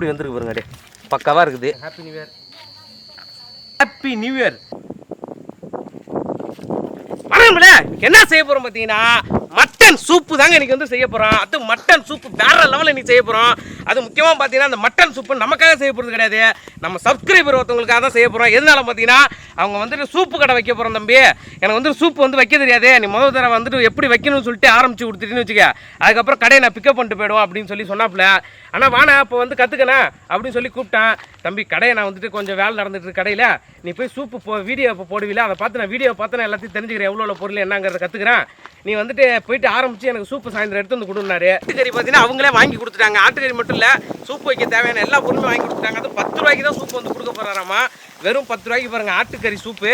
எப்படி வந்திருக்கு பாருங்க டே பக்காவாக இருக்குது. Happy new year happy new year என்ன செய்ய போறோம் பார்த்தீங்கன்னா மட்டன் சூப்பு தாங்க இன்னைக்கு வந்து செய்ய போறோம். அது மட்டன் சூப்பு வேற லெவலில் இன்னைக்கு செய்ய போறோம். அது முக்கியமாக பார்த்தீங்கன்னா அந்த மட்டன் சூப்பு நமக்காக செய்ய போகிறது கிடையாது. நம்ம சப்ஸ்கிரைபர் ஒருத்தவங்களுக்காக தான் செய்ய போறோம். எதனால பார்த்தீங்கன்னா அவங்க வந்துட்டு சூப்பு கடை வைக்க போகிறோம் தம்பி. எனக்கு வந்து சூப்பு வந்து வைக்க தெரியாது. நீ முதல் தடவை வந்துட்டு எப்படி வைக்கணும்னு சொல்லிட்டு ஆரம்பிச்சு கொடுத்துட்டுன்னு வச்சுக்க. அதுக்கப்புறம் கடையை நான் பிக்கப் பண்ணிட்டு போயிடுவோம் அப்படின்னு சொல்லி சொன்னாப்புல. ஆனால் வாண்ணா இப்போ வந்து கற்றுக்கணே அப்படின்னு சொல்லி கூப்பிட்டேன். தம்பி கடையை நான் வந்துட்டு கொஞ்சம் வேலை நடந்துட்டு கடையில். நீ போய் சூப்பு போ வீடியோ இப்போ போடுவீல. அதை பார்த்து நான் வீடியோ பார்த்து நான் எல்லாத்தையும் தெரிஞ்சுக்கிறேன். எவ்வளோ பொருள் என்னங்கிறத கற்றுக்குறேன் நீ வந்துட்டு போயிட்டு ஆரம்பிச்சு எனக்கு சூப்பு சாயந்தரம் எடுத்து வந்து கொடுனாரு ஆட்டுக்கறி பார்த்தீங்கன்னா அவங்களே வாங்கி கொடுத்துட்டாங்க. ஆட்டுக்கறி மட்டும் இல்லை சூப்பு வைக்க தேவையான எல்லா பொருளும் வாங்கி கொடுத்துட்டாங்க. அது பத்து ரூபாய்க்கு தான் சூப்பு வந்து கொடுக்க போகிறாராமா வெறும் பத்து ரூபாய்க்கு பாருங்கள் ஆட்டுக்கறி சூப்பு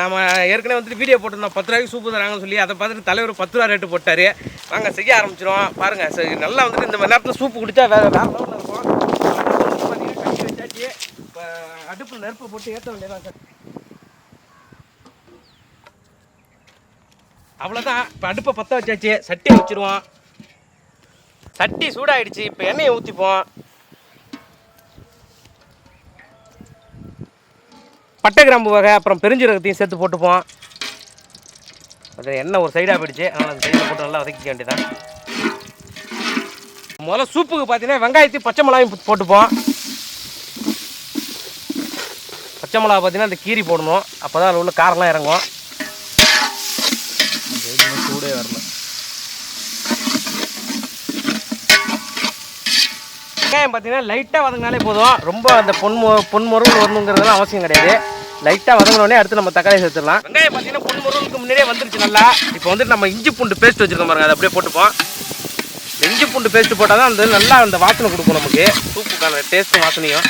நம்ம ஏற்கனவே வந்துட்டு வீடியோ போட்டிருந்தோம். பத்து ரூபாய்க்கு சூப்பு தராங்கன்னு சொல்லி அதை பார்த்துட்டு தலைவர் பத்து ரூபா ரேட்டு போட்டார். வாங்க செய்ய ஆரம்பிச்சிடும் பாருங்கள் சரி நல்லா வந்துட்டு இந்த மாதிரி நேரத்தில் சூப்பு குடித்தா வேறு வேறு லெவலில் இருக்கும். அடுப்பு நெருப்பு அடுப்பில் போட்டு ஏற்ற வேண்டியதான் சார். அவ்வளோதான் இப்போ அடுப்பை பற்ற வச்சாச்சு சட்டியை வச்சுருவோம். சட்டி சூடாயிடுச்சு இப்போ எண்ணெயை ஊற்றிப்போம் பட்டை கிராம்பு வகை அப்புறம் பெருஞ்சீரகத்தையும் சேர்த்து போட்டுப்போம். அது எண்ணெய் ஒரு சைடாக போயிடுச்சு. அதனால் அந்த சைடில் போட்டு நல்லா வதக்கிக்க வேண்டியதான் முதல்ல சூப்புக்கு பார்த்தீங்கன்னா வெங்காயத்தையும் பச்சை மிளகாயும் போட்டுப்போம். பச்சை மிளகா பார்த்தீங்கன்னா அந்த கீரி போடணும். அப்போ தான் அதில் உள்ள காரெல்லாம் இறங்கும். சூடே வரல. வெங்காயம் பார்த்தீங்கன்னா லைட்டாக வதங்கினாலே போதும். ரொம்ப அந்த பொன்மொ பொன்முருள் வரணுங்கிறதுலாம் அவசியம் கிடையாது. லைட்டாக வதங்கினோடனே அடுத்து நம்ம தக்காளி சேர்த்துடலாம். வெங்காயம் பார்த்தீங்கன்னா பொன்முருளுக்கு முன்னாடியே வந்துருச்சு நல்லா. இப்போ வந்துட்டு நம்ம இஞ்சி பூண்டு பேஸ்ட் வச்சுருக்கோம் பாருங்க அதை அப்படியே போட்டுப்போம். இஞ்சி பூண்டு பேஸ்ட் போட்டால் தான் அந்த நல்லா அந்த வாசனை கொடுக்கும் நமக்கு. சூப்புக்கான டேஸ்ட்டும் வாசனையும்.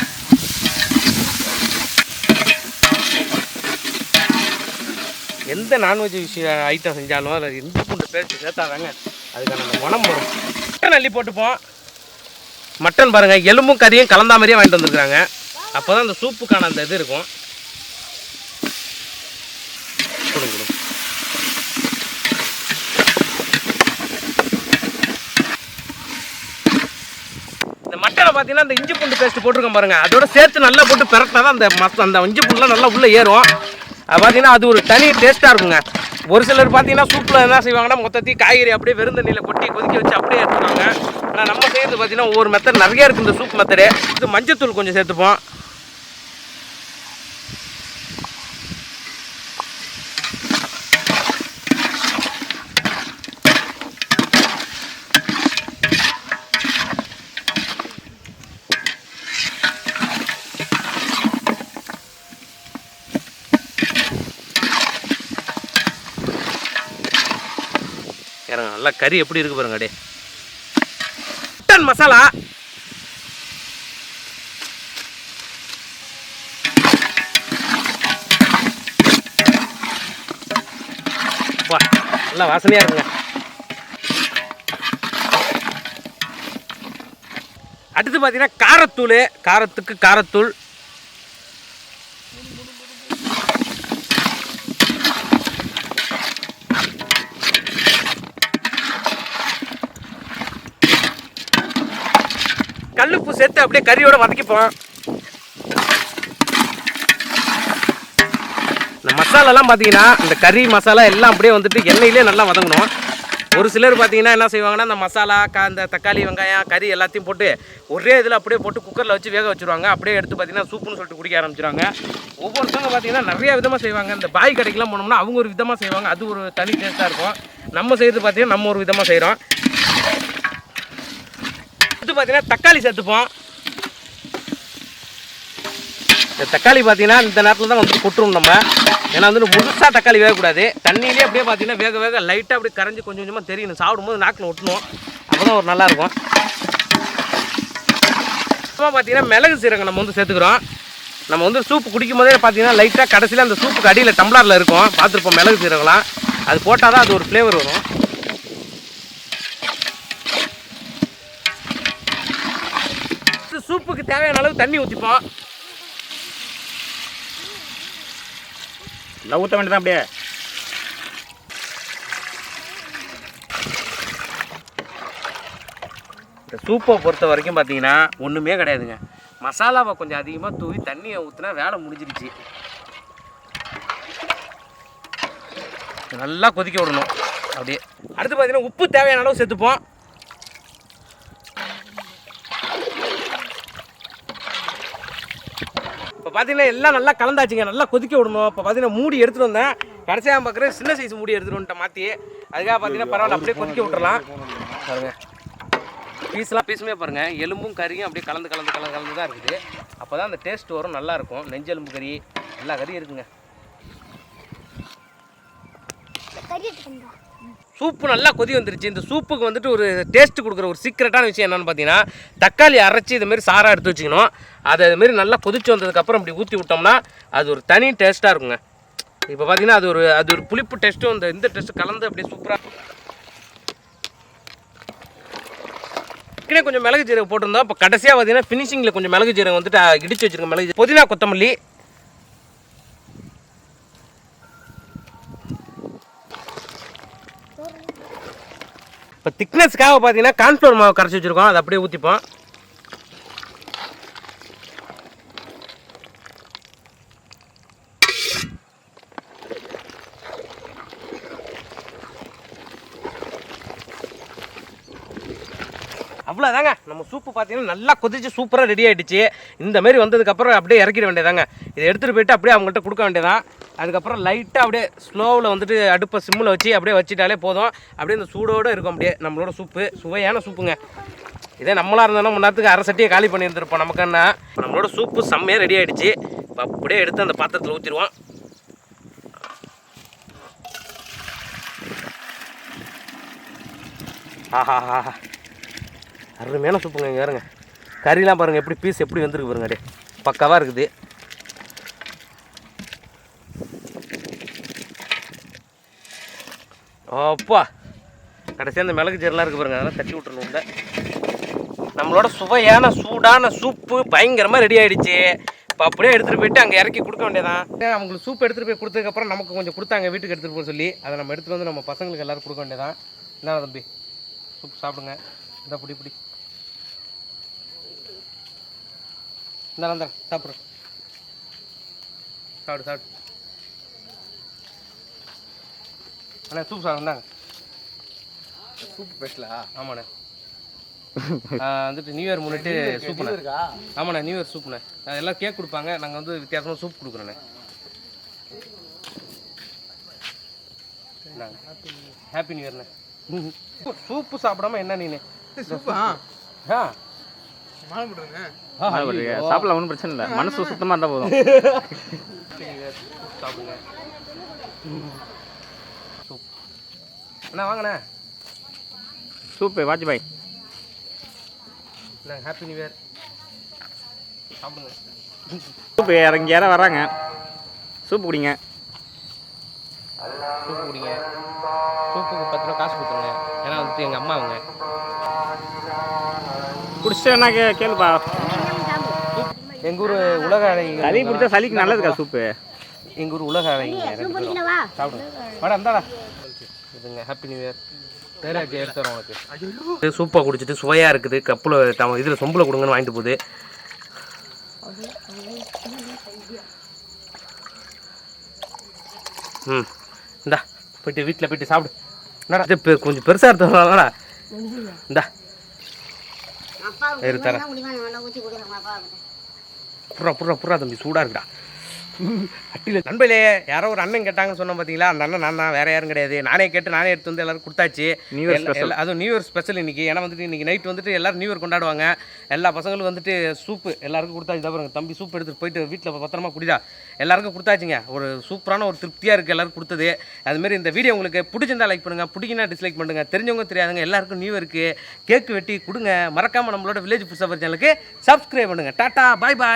எந்த நான்வெஜ் விஷயம் ஐட்டம் செஞ்சாலும் அதில் இஞ்சி பூண்டு பேஸ்ட்டு சேர்த்தாதாங்க. அதுக்கான அந்த குணம் வரும். மட்டன் அள்ளி போட்டுப்போம். மட்டன் பாருங்கள் எலும்பும் கறியும் கலந்தா மாதிரியே வாங்கிட்டு வந்துருக்குறாங்க. அப்போ தான் அந்த சூப்புக்கான அந்த இது இருக்கும். கொடுங்க கொடுங்க. இந்த மட்டனை பார்த்தீங்கன்னா இந்த இஞ்சி பூண்டு பேஸ்ட் போட்டிருக்கோம் பாருங்க. அதோட சேர்த்து நல்லா போட்டு பிறட்டினா தான் அந்த மத்த அந்த இஞ்சி பூண்டுலாம் நல்லா உள்ளே ஏறும். அது பார்த்தீங்கன்னா அது ஒரு தனி டேஸ்ட்டாக இருக்குங்க. ஒரு சிலர் பார்த்தீங்கன்னா சூப்பில் என்ன செய்வாங்கன்னா மொத்தத்தையும் காய்கறி அப்படியே வெறும் தண்ணியில் கொட்டி கொதிக்க வச்சு அப்படியே எடுத்துருவாங்க. ஆனால் நம்ம செய்கிறது பார்த்தீங்கன்னா ஒவ்வொரு மெத்தட் நிறைய இருக்குது இந்த சூப் மெத்தடு இது மஞ்சத்தூள் கொஞ்சம் சேர்த்துப்போம் இறங்க நல்லா கறி எப்படி இருக்கு பாருங்க அடே. மட்டன் மசாலா வா நல்லா வாசனையாக இருக்குங்க. அடுத்து பார்த்தீங்கன்னா காரத்தூள் காரத்துக்கு காரத்தூள் சேர்த்து அப்படியே கறியோட வதக்கிப்போம் இந்த மசாலாலாம் பார்த்தீங்கன்னா இந்த கறி மசாலா எல்லாம் அப்படியே வந்துட்டு எண்ணெயிலே நல்லா வதங்கணும். ஒரு சிலர் பார்த்தீங்கன்னா என்ன செய்வாங்கன்னா இந்த மசாலா கா இந்த தக்காளி வெங்காயம் கறி எல்லாத்தையும் போட்டு ஒரே இதில் அப்படியே போட்டு குக்கரில் வச்சு வேக வச்சுருவாங்க. அப்படியே எடுத்து பார்த்தீங்கன்னா சூப்புன்னு சொல்லிட்டு குடிக்க ஆரம்பிச்சிருவாங்க. ஒவ்வொருத்தவங்க பார்த்தீங்கன்னா நிறைய விதமாக செய்வாங்க. இந்த பாய் கடைக்கெலாம் போனோம்னா அவங்க ஒரு விதமாக செய்வாங்க. அது ஒரு தனி டேஸ்ட்டாக இருக்கும். நம்ம செய்கிறது பார்த்தீங்கன்னா நம்ம ஒரு விதமாக செய்கிறோம் அடுத்து பார்த்தீங்கன்னா தக்காளி சேர்த்துப்போம். இந்த தக்காளி பார்த்தீங்கன்னா இந்த நேரத்தில் தான் வந்து கொட்டுரும் நம்ம. ஏன்னா வந்து முழுசாக தக்காளி வேகக்கூடாது. தண்ணியிலே அப்படியே பார்த்தீங்கன்னா வேக வேக லைட்டாக அப்படியே கரைஞ்சி கொஞ்சம் கொஞ்சமாக தெரியணும். சாப்பிடும்போது நாக்கில் ஒட்டணும். அப்போ தான் ஒரு நல்லாயிருக்கும் அப்புறமா பார்த்தீங்கன்னா மிளகு சீரகம் நம்ம வந்து சேர்த்துக்கிறோம். நம்ம வந்து சூப்பு குடிக்கும் போதே பார்த்தீங்கன்னா லைட்டாக கடைசியில் அந்த சூப்புக்கு அடியில் டம்ளரில் இருக்கும். பார்த்துருப்போம் மிளகு சீரகம்லாம். அது போட்டால் தான் அது ஒரு ஃப்ளேவர் வரும். சூப்புக்கு தேவையான அளவு தண்ணி ஊற்றிப்போம் இல்லை ஊற்ற வேண்டியதான் அப்படியே. இந்த சூப்பை பொறுத்த வரைக்கும் பார்த்தீங்கன்னா ஒன்றுமே கிடையாதுங்க. மசாலாவை கொஞ்சம் அதிகமாக தூவி தண்ணியை ஊற்றினா வேலை முடிஞ்சிருச்சு. நல்லா கொதிக்க விடணும். அப்படியே. அடுத்து பார்த்தீங்கன்னா உப்பு தேவையான அளவு சேர்த்துப்போம். பார்த்தீங்கன்னா எல்லாம் நல்லா கலந்தாச்சுங்க. நல்லா கொதிக்க விடணும். இப்போ பார்த்தீங்கன்னா மூடி எடுத்துகிட்டு வந்தேன். கடைசியாக பார்க்குறேன் சின்ன சைஸ் மூடி எடுத்துகிட்டு வந்துட்டேன் மாற்றி அதுக்காக பார்த்தீங்கன்னா பரவாயில்ல அப்படியே கொதிக்க விட்டுறலாம். பாருங்க. பீஸ்லாம் பீஸுமே பாருங்கள் எலும்பும் கறியும் அப்படியே கலந்து கலந்து கலந்து கலந்து தான் இருக்குது. அப்போ தான் அந்த டேஸ்ட் வரும் நல்லா இருக்கும். நெஞ்செலும்பு கறி எல்லா கறியும் இருக்குங்க. சூப்பு நல்லா கொதி வந்துருச்சு. இந்த சூப்புக்கு வந்துட்டு ஒரு டேஸ்ட் கொடுக்குற ஒரு சீக்ரெட்டான விஷயம் என்னென்னு பார்த்தீங்கன்னா தக்காளி அரைச்சி இதுமாரி சாராக எடுத்து வச்சுக்கணும். அதை இதுமாரி நல்லா கொதிச்சு வந்ததுக்கப்புறம் இப்படி ஊற்றி விட்டோம்னா அது ஒரு தனி டேஸ்ட்டாக இருக்குங்க. இப்போ பார்த்தீங்கன்னா அது ஒரு அது ஒரு புளிப்பு டேஸ்ட்டும் இந்த இந்த டேஸ்ட்டு கலந்து அப்படியே சூப்பராக ஏற்கனவே கொஞ்சம் மிளகு ஜீரகம் போட்டிருந்தோம். இப்போ கடைசியாக பார்த்தீங்கன்னா ஃபினிஷிங்கில் கொஞ்சம் மிளகு ஜீரகம் வந்துட்டு இடிச்சு வச்சிருக்க மிளகு புதினா கொத்தமல்லி. இப்போ திக்னஸ்க்காக பார்த்தீங்கன்னா கார்ன்ஃப்ளவர் மாவு கரைச்சி வச்சுருக்கோம். அதை அப்படியே ஊற்றிப்போம் அவ்வளோதாங்க நம்ம சூப்பு பார்த்தீங்கன்னா நல்லா கொதிச்சு சூப்பராக ரெடி ஆகிடுச்சு இந்த மாதிரி வந்ததுக்கப்புறம் அப்படியே இறக்கிட வேண்டியதாங்க இதை எடுத்துகிட்டு போயிட்டு அப்படியே அவங்கள்ட்ட கொடுக்க வேண்டியதான் அதுக்கப்புறம் லைட்டாக அப்படியே ஸ்லோவில் வந்துட்டு அடுப்பை சிம்மில் வச்சு அப்படியே வச்சுட்டாலே போதும். அப்படியே இந்த சூடோடு இருக்கும் அப்படியே நம்மளோட சூப்பு. சுவையான சூப்புங்க. இதே நம்மளாக இருந்தாலும் முன்னேரத்துக்கு அரை சட்டியை காலி பண்ணியிருந்திருப்போம். நமக்கு நமக்குன்னா நம்மளோட சூப்பு செம்மையாக ரெடி ஆகிடுச்சு இப்போ அப்படியே எடுத்து அந்த பாத்திரத்தில் ஊற்றிடுவோம் ஆஹா ஆஹா அருமையான சூப்புங்க இங்கே பாருங்க. கறிலாம் பாருங்கள் எப்படி பீஸ் எப்படி வந்துருக்கு பாருங்க அப்படியே பக்காவாக இருக்குது. அப்பா கடைசியாக அந்த மிளகு ஜீரெலாம் இருக்குது பாருங்க அதெல்லாம் தட்டி விட்டுறணும் இல்லை நம்மளோட சுவையான சூடான சூப்பு பயங்கரமாக ரெடி ஆகிடுச்சு இப்போ அப்படியே எடுத்துகிட்டு போயிட்டு அங்கே இறக்கி கொடுக்க வேண்டியதான் அவங்களுக்கு சூப் எடுத்துகிட்டு போய் கொடுத்ததுக்கப்புறம் நமக்கு கொஞ்சம் கொடுத்தாங்க வீட்டுக்கு எடுத்துகிட்டு போக சொல்லி. அதை நம்ம எடுத்துகிட்டு வந்து நம்ம பசங்களுக்கு எல்லோரும் கொடுக்க வேண்டியதான் என்ன தம்பி சூப் சாப்பிடுங்க. இந்த பிடி பிடி. இந்த அந்த சாப்பிட்றேன் சாப்பிடு. சாப்பிடு அண்ணா சூப் சாப்பிடு இந்தாங்க. சூப் பேசலா ஆமாண்ணே. வந்துட்டு நியூ இயர் முன்னிட்டு சூப்புண்ணே ஆமாண்ணே நியூ இயர் சூப்புண்ணே அது எல்லாம் கேக் கொடுப்பாங்க. நாங்கள் வந்து வித்தியாசமாக சூப் கொடுக்குறோண்ணே. ஹாப்பி நியூ இயர்ண்ணே சூப்பு சாப்பிடாம என்ன நீனு? சூப்பா ஆ. மாலை போட்டுருங்க. சாப்பிடலாம் ஒன்றும் பிரச்சனை இல்லை. மனசு சுத்தமாக இருந்தால் போதும். சாப்பிடுங்க சூப் அண்ணா வாங்கண்ணே. சூப்பு வாஜ்பாய். இல்லை ஹாப்பி நியூ இயர் சாப்பிடுங்க. சூப்பு இறங்கி யாரும் வராங்க. சூப்பு குடிங்க. சூப்பு குடிங்க. குடிச்சிட்டு என்ன கே கேளுப்பா. எங்கள் ஊர் உலக அழகி சளி பிடிச்சா சளிக்கு நல்லதுக்கா சூப்பு? எங்கள் ஊர் உலக அழகி சாப்பிடுங்க வாடா இந்தாடா. இதுங்க ஹாப்பி நியூ இயர் உனக்கு. சூப்பாக குடிச்சிட்டு சுவையாக இருக்குது. கப்பில் தம் இதில் சொம்பில் கொடுங்கன்னு வாங்கிட்டு போகுது. ம். இந்தா போயிட்டு வீட்டில் போயிட்டு சாப்பிடு. என்னடா கொஞ்சம் பெருசாக எடுத்துடா இந்தா. இரு தரேன். புறா புறா புறா தம்பி சூடாக இருக்குடா. அட்டியில் நண்பர்களே யாரோ ஒரு அண்ணன் கேட்டாங்கன்னு சொன்னோம் பார்த்தீங்களா அந்த அண்ணன் நான் தான் வேற யாரும் கிடையாது. நானே கேட்டு நானே எடுத்து வந்து எல்லாரும் கொடுத்தாச்சு. Special. எல்லா- அதுவும் நியூ இயர் ஸ்பெஷல் இன்னைக்கு. ஏன்னா வந்துட்டு இன்னைக்கு நைட் வந்துட்டு எல்லாரும் நியூ இயர் கொண்டாடுவாங்க. எல்லா பசங்களும் வந்துட்டு சூப்பு எல்லாருக்கும் கொடுத்தாச்சு தான் பாருங்க தம்பி சூப் எடுத்துட்டு போயிட்டு வீட்டில் பத்திரமா குடிடா. எல்லாருக்கும் கொடுத்தாச்சுங்க. ஒரு சூப்பரான ஒரு திருப்தியாக இருக்குது எல்லாரும் கொடுத்தது. அதுமாரி இந்த வீடியோ உங்களுக்கு பிடிச்சிருந்தா லைக் பண்ணுங்க. பிடிக்கினா டிஸ்லைக் பண்ணுங்க. தெரிஞ்சவங்க தெரியாதவங்க எல்லாருக்கும் நியூ இயருக்கு கேக்கு வெட்டி கொடுங்க. மறக்காம நம்மளோட வில்லேஜ் ஃபுட் சஃபர் சேனலுக்கு சப்ஸ்கிரைப் பண்ணுங்க. Tata bye bye